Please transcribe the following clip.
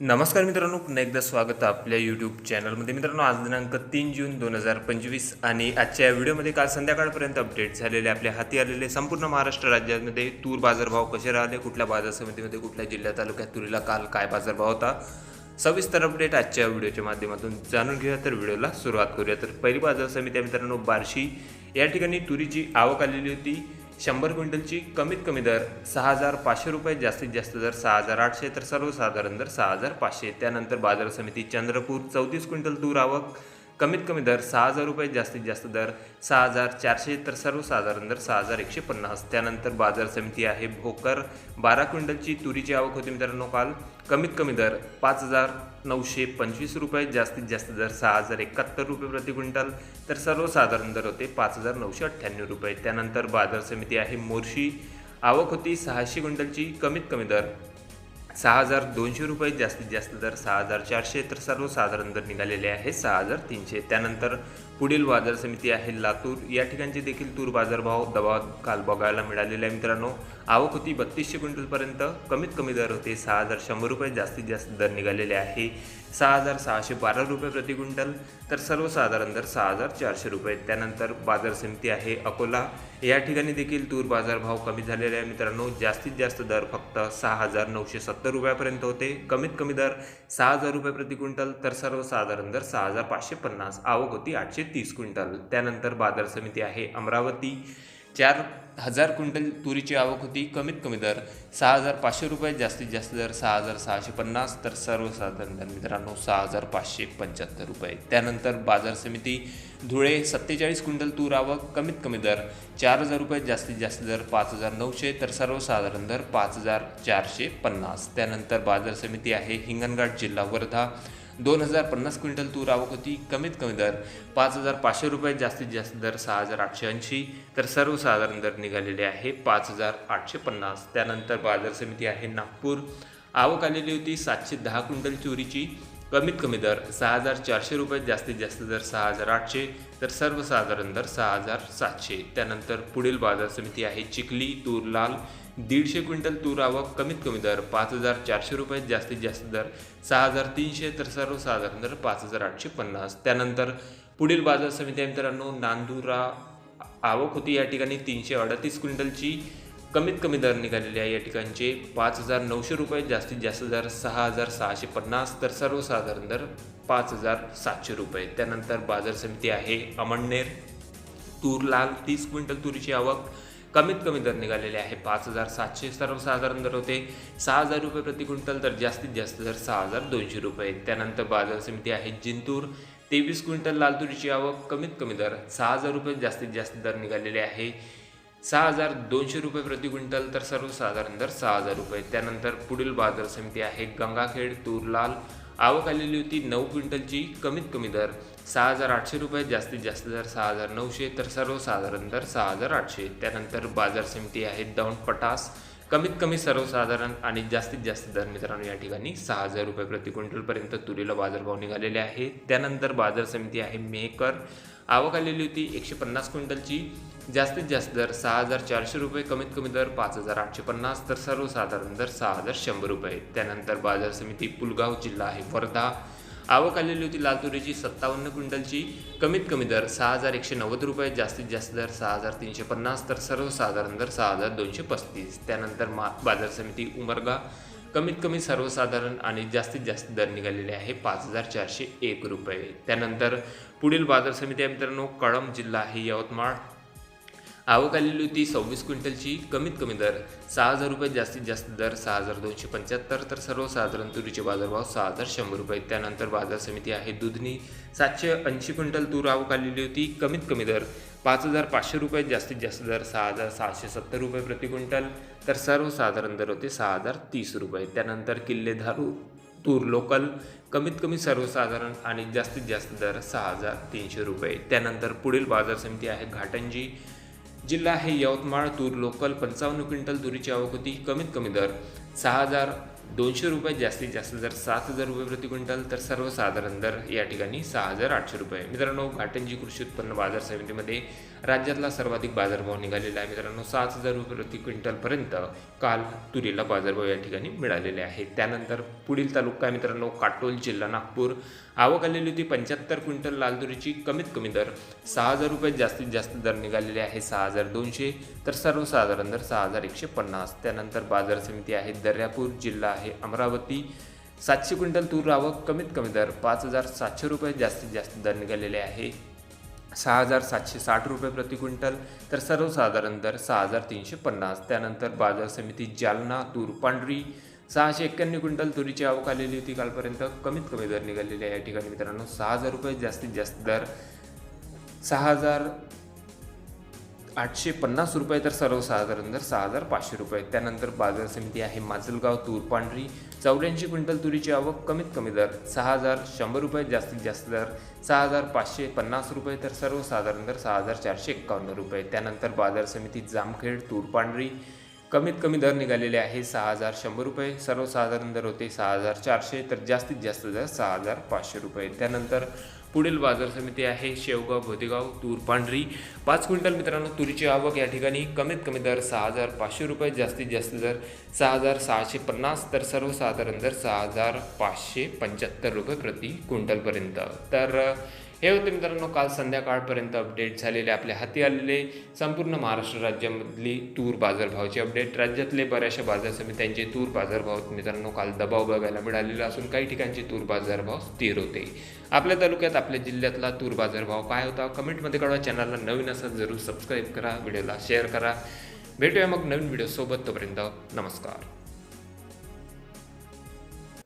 नमस्कार मित्रांनो पुन्हा एकदा स्वागत आपल्या यूट्यूब चॅनलमध्ये मित्रांनो आज दिनांक तीन जून दोन हजार पंचवीस आणि आजच्या या व्हिडिओमध्ये काल संध्याकाळपर्यंत अपडेट झालेले आपल्या हाती आलेले संपूर्ण महाराष्ट्र राज्यामध्ये तूर बाजारभाव कसे राहिले कुठल्या बाजार समितीमध्ये कुठल्या जिल्ह्या तालुक्यात तुरीला काल काय बाजारभाव होता सविस्तर अपडेट आजच्या व्हिडिओच्या माध्यमातून जाणून घेऊया. तर व्हिडिओला सुरुवात करूया. तर पहिली बाजार समिती आहे मित्रांनो बार्शी. या ठिकाणी तुरीची आवक आलेली होती. शंभर क्विंटलची कमीत कमी दर सहा हजार पाचशे रुपये जास्तीत जास्त दर सहा हजार आठशे तर सर्वसाधारण दर सहा हजार पाचशे. त्यानंतर बाजार समिती चंद्रपूर चौतीस क्विंटल तूर आवक कमीत कमी दर सहा हजार रुपये जास्तीत जास्त दर सहा हजार चारशे तर सर्वसाधारण दर सहा हजार एकशे पन्नास. त्यानंतर बाजार समिती आहे भोकर. बारा क्विंटलची तुरीची आवक होती मित्रांनो काल. कमीत कमी दर पाच हजार नऊशे पंचवीस रुपये जास्तीत जास्त दर सहा हजार एकाहत्तर रुपये प्रति क्विंटल तर सर्वसाधारण दर होते पाच हजार नऊशे अठ्ठ्याण्णव रुपये. त्यानंतर बाजार समिती आहे मोर्शी. आवक होती सहाशे क्विंटलची कमीत कमी दर सहा हजार दोनशे रुपये जास्तीत जास्त दर सहा हजार चारशे तर सर्वसाधारण दर निघालेले आहे सहा हजार तीनशे. त्यानंतर पुढील बाजार समिती आहे लातूर. या ठिकाणचे देखील तूर बाजारभाव दबाव काल बघायला मिळालेले आहे मित्रांनो. आवक होती बत्तीसशे क्विंटलपर्यंत. कमीत कमी दर होते सहा हजार शंभर रुपये. जास्तीत जास्त दर निघालेले आहे सहा हजार सहाशे बारा रुपये प्रति क्विंटल. तर सर्वसाधारण दर सहा हजार चारशे रुपये. त्यानंतर बाजार समिती आहे अकोला. या ठिकाणी देखील तूर बाजारभाव कमी झालेले आहे. मित्रांनो जास्तीत जास्त दर फक्त सहा हजार नऊशे सत्तर रुपयापर्यंत होते. कमीत कमी दर सहा हजार रुपये प्रति क्विंटल तर सर्वसाधारण दर सहा हजार पाचशे पन्नास आवक होती आठशे तीस क्विंटल. त्यानंतर बाजार समिती आहे अमरावती. चार हजार क्विंटल तुरीची आवक होती. कमीत कमी दर सहा हजार पाचशे रुपये जास्तीत जास्त दर सहा हजार सहाशे पन्नास तर सर्वसाधारण दर मित्रांनो सहा हजार पाचशे पंच्याहत्तर रुपये. त्यानंतर बाजार समिती धुळे सत्तेचाळीस क्विंटल तूर आवक कमीत कमी दर चार हजार रुपये जास्तीत जास्त दर पाच हजार नऊशे तर सर्वसाधारण दर पाच हजार चारशे पन्नास. त्यानंतर बाजार समिती आहे हिंगणघाट जिल्हा वर्धा. दोन हजार पन्नास क्विंटल तूर आवक होती. कमीत कमी दर पाच हजार पाचशे रुपये जास्तीत जास्त दर सहा हजार आठशे ऐंशी तर सर्वसाधारण दर निघालेले आहे पाच हजार आठशे पन्नास. त्यानंतर बाजार समिती आहे नागपूर. आवक आलेली होती सातशे दहा क्विंटल चोरीची. कमीत कमी दर सहा हजार चारशे रुपये जास्तीत जास्त दर सहा हजार आठशे तर सर्वसाधारण दर सहा हजार सातशे. त्यानंतर पुढील बाजार समिती आहे चिखली तूर लाल. दीडशे क्विंटल तूर आवक कमीत कमी दर पाच हजार चारशे रुपये जास्तीत जास्त दर सहा हजार तीनशे तर सर्वसाधारण दर पाच हजार आठशे पन्नास. त्यानंतर पुढील बाजार समिती मित्रांनो नांदुरा आवक होती या ठिकाणी तीनशे अडतीस क्विंटलची. कमीत कमी दर निघालेले आहे या ठिकाणचे पाच हजार नऊशे रुपये जास्तीत जास्त दर सहा हजार सहाशे पन्नास तर सर्वसाधारण दर पाच हजार सातशे रुपये. त्यानंतर बाजार समिती आहे अमळनेर. तूर लाल तीस क्विंटल तुरीची आवक कमीत कमी दर निघालेले आहे. पाच हजार सातशे सर्वसाधारण दर होते. सहा हजार रुपये प्रति क्विंटल तर जास्तीत जास्त दर सहा हजार दोनशे रुपये. त्यानंतर बाजार समिती आहे जिंतूर. तेवीस क्विंटल लाल तुरीची आवक कमीत कमी दर सहा हजार रुपये जास्तीत जास्त दर निघालेले आहे. सहा हजार दोनशे रुपये प्रति क्विंटल तर सर्वसाधारण दर सहा हजार रुपये. त्यानंतर पुढील बाजार समिती आहे गंगाखेड तूर लाल आवक आलेली होती नऊ क्विंटलची कमीत कमी दर सहा हजार आठशे रुपये जास्तीत जास्त दर सहा हजार नऊशे तर सर्वसाधारण दर सहा हजार आठशे. त्यानंतर बाजार समिती आहे दौंड पटास कमीत कमी सर्वसाधारण आणि जास्तीत जास्त दर मित्रांनो या ठिकाणी सहा हजार रुपये प्रति क्विंटलपर्यंत तुरीला बाजारभाव निघालेले आहे. त्यानंतर बाजार समिती आहे मेहकर आवक आलेली होती एकशे पन्नास क्विंटलची. जास्तीत जास्त दर सहा हजार चारशे रुपये कमीत कमी दर पाच हजार आठशे पन्नास तर सर्वसाधारण दर सहा हजार शंभर रुपये. त्यानंतर बाजार समिती पुलगाव जिल्हा आहे वर्धा. आवक आलेली होती लाल तुरीची सत्तावन्न क्विंटलची. कमीत कमी दर सहा हजार एकशे नव्वद रुपये जास्तीत जास्त दर सहा हजार तीनशे पन्नास तर सर्वसाधारण दर सहा हजार दोनशे पस्तीस. त्यानंतर मा बाजार समिती उमरगा. कमीत कमी सर्वसाधारण आणि जास्तीत जास्त दर निघालेले आहे पाच हजार चारशे एक रुपये. त्यानंतर पुढील बाजार समिती आहे मित्रांनो कळंब जिल्हा आहे यवतमाळ. आवक आलेली होती सव्वीस क्विंटलची कमीत कमी दर सहा हजार रुपये जास्तीत जास्त दर सहा हजार दोनशे पंच्याहत्तर तर सर्वसाधारण तुरीचे बाजारभाव सहा हजार शंभर रुपये. त्यानंतर बाजार समिती आहे दुधनी सातशे ऐंशी क्विंटल तूर आवक आलेली होती कमीत कमी दर पाच हजार पाचशे रुपये जास्तीत जास्त दर सहा हजार सहाशे सत्तर रुपये प्रति क्विंटल तर सर्वसाधारण दर होते सहा हजार तीस रुपये. त्यानंतर किल्लेधारू तूर लोकल कमीत कमी सर्वसाधारण आणि जास्तीत जास्त दर सहा हजार तीनशे रुपये. त्यानंतर पुढील बाजार समिती आहे घाटंजी जिल्हा आहे यवतमाळ तूर लोकल पंचावन्न क्विंटल तुरीची आवक होती. कमीत कमी दर सहा हजार दोनशे रुपये जास्तीत जास्त दर सात हजार रुपये प्रति क्विंटल तर सर्वसाधारण दर या ठिकाणी सहा हजार आठशे रुपये. मित्रांनो घाटंजी कृषी उत्पन्न बाजार समितीमध्ये राज्यातला सर्वाधिक बाजारभाव निघालेला आहे. मित्रांनो सात हजार रुपये प्रति क्विंटलपर्यंत काल तुरीला बाजारभाव या ठिकाणी मिळालेले आहेत. त्यानंतर पुढील तालुका आहे मित्रांनो काटोल जिल्हा नागपूर. आवक आलेली होती पंच्याहत्तर क्विंटल लाल तुरीची. कमीत कमी दर सहा हजार रुपये. जास्तीत जास्त दर निघालेले आहे सहा हजार दोनशे. तर सर्वसाधारण दर सहा हजार एकशे पन्नास. त्यानंतर बाजार समिती आहे दर्यापूर. जिल्हा आहे अमरावती. सातशे क्विंटल तूर आवक कमीत कमी दर पाच हजार सातशे रुपये. जास्तीत जास्त दर निघालेले आहे सहा हजार सातशे साठ रुपये प्रति क्विंटल. तर सर्वसाधारण दर सहा हजार तीनशे पन्नास. त्यानंतर बाजार समिती जालना तूर पांढरी सहाशे एक्क्याण्णव क्विंटल तुरीची आवक आलेली होती कालपर्यंत. कमीत कमी दर निघालेले आहे. या ठिकाणी मित्रांनो सहा हजार रुपये जास्तीत जास्त दर. सहा हजार आठशे पन्नास रुपये तर सर्वसाधारण दर सहा हजार पाचशे रुपये. त्यानंतर बाजार समिती आहे माजलगाव तूर पांढरी. चौऱ्याऐंशी क्विंटल तुरीची आवक कमीत कमी दर सहा हजार शंभर रुपये जास्तीत जास्त दर सहा हजार पाचशे पन्नास रुपये तर सर्वसाधारण दर सहा हजार चारशे एक्कावन्न रुपये. त्यानंतर बाजार समिती जामखेड तूर पांढरी. कमीत कमी दर निघालेले आहे सहा हजार शंभर रुपये. सर्वसाधारण दर होते सहा हजार चारशे तर जास्तीत जास्त दर सहा हजार पाचशे रुपये. त्यानंतर पुढील बाजार समिती आहे शेवगाव भोदेगाव तूर पांढरी. पाच क्विंटल मित्रांनो तुरीची आवक या ठिकाणी कमीत कमी दर सहा हजार पाचशे रुपये जास्तीत जास्त दर सहा हजार सहाशे पन्नास तर सर्वसाधारण दर सहा हजार पाचशे पंच्याहत्तर रुपये प्रति क्विंटलपर्यंत. तर हे होते मित्रांनो काल संध्याकाळपर्यंत अपडेट झालेले आपल्या हाती आलेले संपूर्ण महाराष्ट्र राज्यामधली तूर बाजारभावाची अपडेट राज्यातले बऱ्याचशा बाजार समित्यांचे तूर बाजारभाव मित्रांनो काल दबाव बघायला मिळालेला असून काही ठिकाणचे तूर बाजारभाव स्थिर होते. आपल्या तालुक्यात आपल्या जिल्ह्यातला तूर बाजारभाव काय होता? कमेंटमध्ये कळवा. चॅनलला नवीन असा जरूर सबस्क्राईब करा. व्हिडिओला शेअर करा. भेटूया मग नवीन व्हिडिओसोबत तोपर्यंत नमस्कार.